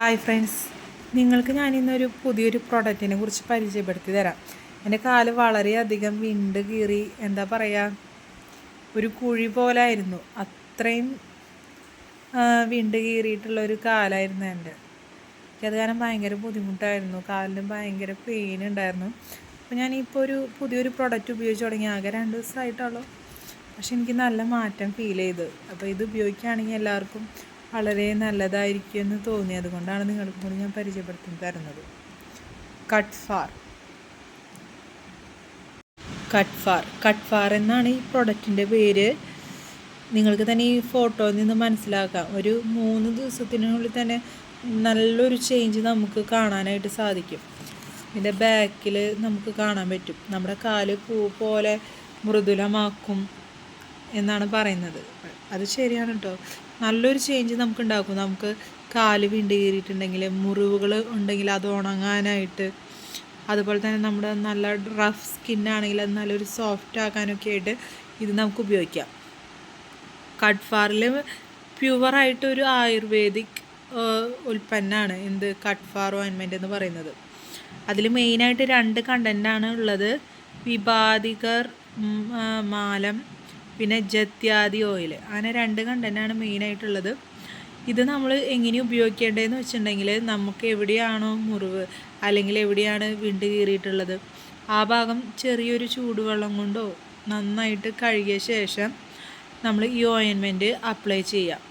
Hi friends നിങ്ങൾക്ക് ഞാൻ ഇന്നൊരു പുതിയൊരു പ്രൊഡക്റ്റിനെ കുറിച്ച് പരിചയപ്പെടുത്തി തരാം. എന്റെ കാൽ വളരെയധികം വിണ്ട് കീറി എന്താ പറയുക ഒരു കുഴി പോലായിരുന്നു. അത്രയും വിണ്ട് കീറിയിട്ടുള്ള ഒരു കാലായിരുന്നു എന്റെ. എനിക്കത് കാരണം ഭയങ്കര ബുദ്ധിമുട്ടായിരുന്നു. കാലിന് ഭയങ്കര പെയിൻ ഉണ്ടായിരുന്നു. അപ്പോൾ ഞാൻ ഞാനിപ്പോൾ ഒരു പുതിയൊരു പ്രൊഡക്റ്റ് ഉപയോഗിച്ച് തുടങ്ങി. ആകെ രണ്ട് ദിവസമായിട്ടുള്ളൂ. പക്ഷെ എനിക്ക് നല്ല മാറ്റം ഫീൽ ചെയ്ത്. അപ്പോൾ ഇത് ഉപയോഗിക്കുകയാണെങ്കിൽ എല്ലാവർക്കും വളരെ നല്ലതായിരിക്കും എന്ന് തോന്നി. അതുകൊണ്ടാണ് നിങ്ങൾക്ക് കൂടി ഞാൻ പരിചയപ്പെടുത്തി തരുന്നത്. Cut far. Cut far. Cut far എന്നാണ് ഈ പ്രൊഡക്റ്റിന്റെ പേര്. നിങ്ങൾക്ക് തന്നെ ഈ ഫോട്ടോയിൽ നിന്ന് മനസ്സിലാക്കാം. ഒരു മൂന്ന് ദിവസത്തിനുള്ളിൽ തന്നെ നല്ലൊരു ചേഞ്ച് നമുക്ക് കാണാനായിട്ട് സാധിക്കും. ഇതിന്റെ ബാക്കിൽ നമുക്ക് കാണാൻ പറ്റും. നമ്മുടെ കാൽ പൂ പോലെ മൃദുലമാക്കും എന്നാണ് പറയുന്നത്. അത് ശരിയാണ് കേട്ടോ നല്ലൊരു ചേഞ്ച് നമുക്ക് ഉണ്ടാക്കും നമുക്ക് കാൽ വിണ്ട് കീറിയിട്ടുണ്ടെങ്കിൽ മുറിവുകൾ ഉണ്ടെങ്കിൽ അത് ഉണങ്ങാനായിട്ട്. അതുപോലെ തന്നെ നമ്മുടെ നല്ല റഫ് സ്കിന്നാണെങ്കിൽ അത് നല്ലൊരു സോഫ്റ്റ് ആക്കാനൊക്കെ ആയിട്ട് ഇത് നമുക്ക് ഉപയോഗിക്കാം. കട്ട്ഫാറിൽ പ്യുവറായിട്ടൊരു ആയുർവേദിക് ഉൽപ്പന്നമാണ് എന്ത് കട്ട്ഫാർ ഓയിൻമെന്റ് എന്ന് പറയുന്നത്. അതിൽ മെയിനായിട്ട് രണ്ട് കണ്ടന്റാണ് ഉള്ളത്. വിഭാതികർ മാലം പിന്നെ ജത്യാദി ഓയിൽ അങ്ങനെ രണ്ട് കണ്ടന്റാണ് മെയിനായിട്ടുള്ളത് ഇത് നമ്മൾ എങ്ങനെ ഉപയോഗിക്കേണ്ടതെന്ന് വെച്ചിട്ടുണ്ടെങ്കിൽ നമുക്ക് എവിടെയാണോ മുറിവ് അല്ലെങ്കിൽ എവിടെയാണ് വിണ്ട് കീറിയിട്ടുള്ളത് ആ ഭാഗം ചെറിയൊരു ചൂടുവെള്ളം കൊണ്ടോ നന്നായിട്ട് കഴുകിയ ശേഷം നമ്മൾ ഈ ഓയിൻമെന്റ് അപ്ലൈ ചെയ്യാം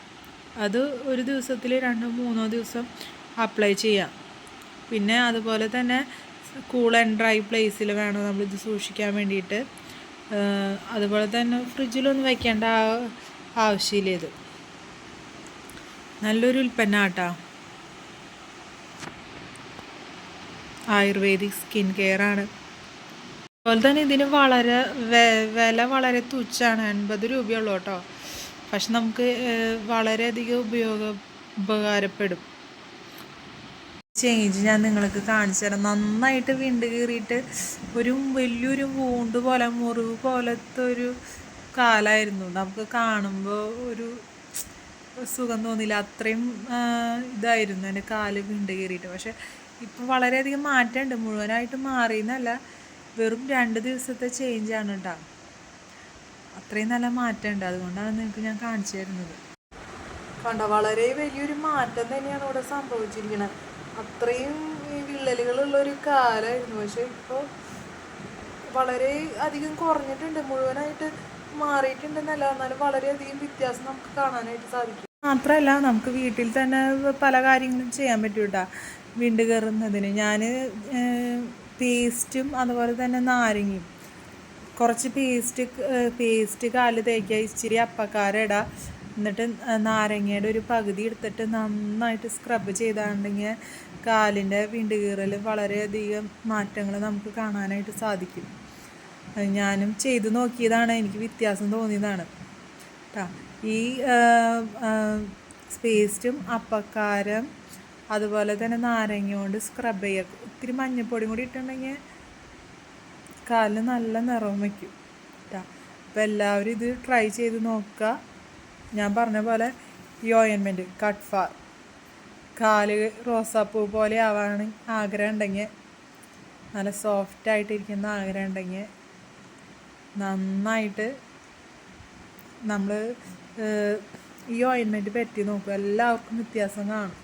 അത് ഒരു ദിവസത്തിൽ രണ്ടോ മൂന്നോ ദിവസം അപ്ലൈ ചെയ്യാം പിന്നെ അതുപോലെ തന്നെ കൂൾ ആൻഡ് ഡ്രൈ പ്ലേസിൽ വേണം നമ്മളിത് സൂക്ഷിക്കാൻ വേണ്ടിയിട്ട്. അതുപോലെ തന്നെ ഫ്രിഡ്ജിലൊന്നും വയ്ക്കേണ്ട ആവശ്യമില്ല ഇത്. നല്ലൊരു ഉൽപ്പന്ന കേട്ടോ ആയുർവേദിക് സ്കിൻ കെയർ ആണ് അതുപോലെ തന്നെ ഇതിന് വളരെ വില വളരെ തുച്ഛാണ്. അൻപത് രൂപയുള്ളൂ കേട്ടോ. പക്ഷെ നമുക്ക് വളരെയധികം ഉപയോഗ ഉപകാരപ്പെടും. ചേഞ്ച് ഞാൻ നിങ്ങൾക്ക് കാണിച്ചു തരാം. നന്നായിട്ട് വിണ്ട് കീറിയിട്ട് ഒരു വലിയൊരു വൂണ്ട് പോലെ മുറിവ് പോലത്തെ ഒരു കാലായിരുന്നു. നമുക്ക് കാണുമ്പോൾ ഒരു സുഖം തോന്നില്ല അത്രയും ഇതായിരുന്നു എന്റെ കാൽ വിണ്ട് കീറിയിട്ട്. പക്ഷെ ഇപ്പം വളരെയധികം മാറ്റമുണ്ട്. മുഴുവനായിട്ട് മാറിയെന്നല്ല വെറും രണ്ട് ദിവസത്തെ ചേഞ്ചാണ് കേട്ടോ അത്രയും നല്ല മാറ്റമുണ്ട്. അതുകൊണ്ടാണ് നിങ്ങൾക്ക് ഞാൻ കാണിച്ചു തരുന്നത്. കണ്ടോ വളരെ വലിയൊരു മാറ്റം തന്നെയാണ് ഇവിടെ സംഭവിച്ചിരിക്കുന്നത് അത്രയും ഈ വിള്ളലുകളുള്ള ഒരു കാലമായിരുന്നു പക്ഷെ ഇപ്പോൾ വളരെ അധികം കുറഞ്ഞിട്ടുണ്ട്. മുഴുവനായിട്ട് മാറിയിട്ടുണ്ടെന്നല്ല എന്നാലും വളരെയധികം വ്യത്യാസം നമുക്ക് കാണാനായിട്ട് സാധിക്കും. മാത്രമല്ല നമുക്ക് വീട്ടിൽ തന്നെ പല കാര്യങ്ങളും ചെയ്യാൻ പറ്റും കേട്ടോ വിണ്ട് കയറുന്നതിന്. ഞാൻ പേസ്റ്റും അതുപോലെ തന്നെ നാരങ്ങയും. കുറച്ച് പേസ്റ്റ് പേസ്റ്റ് കാൽ തേക്കുക. ഇച്ചിരി അപ്പക്കാര ഇടുക എന്നിട്ട് നാരങ്ങയുടെ ഒരു പകുതി എടുത്തിട്ട് നന്നായിട്ട് സ്ക്രബ് ചെയ്താണ്ടെങ്കിൽ കാലിന്റെ വിണ്ടുകീറൽ വളരെയധികം മാറ്റങ്ങൾ നമുക്ക് കാണാനായിട്ട് സാധിക്കും. ഞാനും ചെയ്തു നോക്കിയതാണ്. എനിക്ക് വ്യത്യാസം തോന്നിയതാണ്. കേട്ടോ ഈ പേസ്റ്റും അപ്പക്കാരം അതുപോലെ തന്നെ നാരങ്ങ കൊണ്ട് സ്ക്രബ് ചെയ്യുക. ഇത്തിരി മഞ്ഞൾപ്പൊടിയും കൂടി ഇട്ടുണ്ടെങ്കിൽ കാലിന് നല്ല നിറവും വയ്ക്കും. കേട്ടോ അപ്പോൾ എല്ലാവരും ഇത് ട്രൈ ചെയ്ത് നോക്കുക. ഞാൻ പറഞ്ഞ പോലെ ഈ ഓയിൻമെന്റ് കട്ട് ഫാർ കാൽ റോസാപ്പൂ പോലെ ആവാണ് ആഗ്രഹം ഉണ്ടെങ്കിൽ നല്ല സോഫ്റ്റ് ആയിട്ടിരിക്കുന്ന ആഗ്രഹം ഉണ്ടെങ്കിൽ നന്നായിട്ട് നമ്മൾ ഈ ഓയിൻമെന്റ് പറ്റി നോക്കും എല്ലാവർക്കും വ്യത്യാസം കാണും.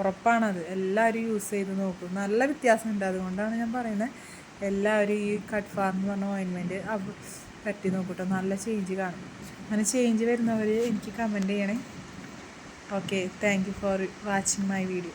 ഉറപ്പാണത്. എല്ലാവരും യൂസ് ചെയ്ത് നോക്കും. നല്ല വ്യത്യാസമുണ്ട് അതുകൊണ്ടാണ് ഞാൻ പറയുന്നത്. എല്ലാവരും ഈ കട്ട് ഫാർ എന്ന് പറഞ്ഞ ഓയിൻമെന്റ് പറ്റി നോക്കൂട്ടോ. നല്ല ചേഞ്ച് കാണും. അങ്ങനെ ചേഞ്ച് വരുന്നവർ എനിക്ക് കമന്റ് ചെയ്യണേ. Okay thank you for watching my video